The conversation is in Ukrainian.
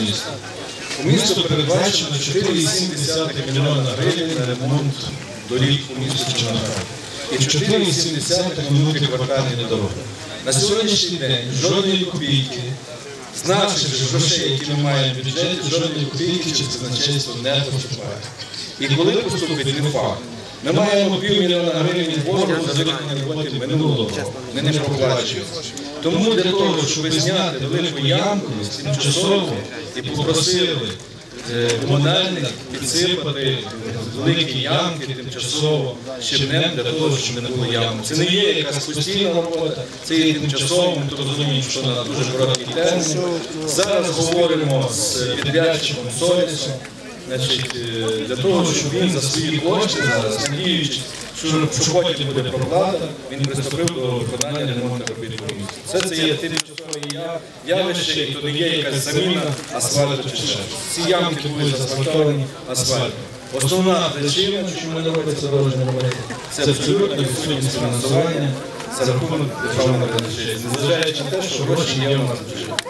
міста. У місту передбачено 4,7 мільйона гривень на ремонт доріг у місті Чорноград і 4,7 на внутріквартальні дороги. На сьогоднішній день жодної копійки з наших грошей, які ми маємо в бюджеті, жодної копійки через казначейство не поступає. І коли поступить, не факт. Ми маємо півмільйона гривень боргу за виконані роботи минулого. Ми не проплачуємо. Тому для того, щоб зняти велику ямку тимчасово і попросили е, комунальник підсипати великі ямки тимчасово щебнем для того, щоб не було ямок. Це не є якась постійна робота, це є тимчасово, ми розуміємо, що на дуже короткий термін. Зараз говоримо з підрядчиком Солісом, Значить, е, для того, щоб він за свої кошти зараз, надіючись, що, потім буде проплата, він приступив до виконання ремонту. Все це є тимчасове явище, і то є якась заміна асфальту чи ще. Ці ямки будуть заасфальтовані асфальтом. Основна причина, чому не робиться дорожні роботи, це абсолютно відсутність фінансування за рахунок державного казначейства, незважаючи на те, що гроші є у нас бюджеті.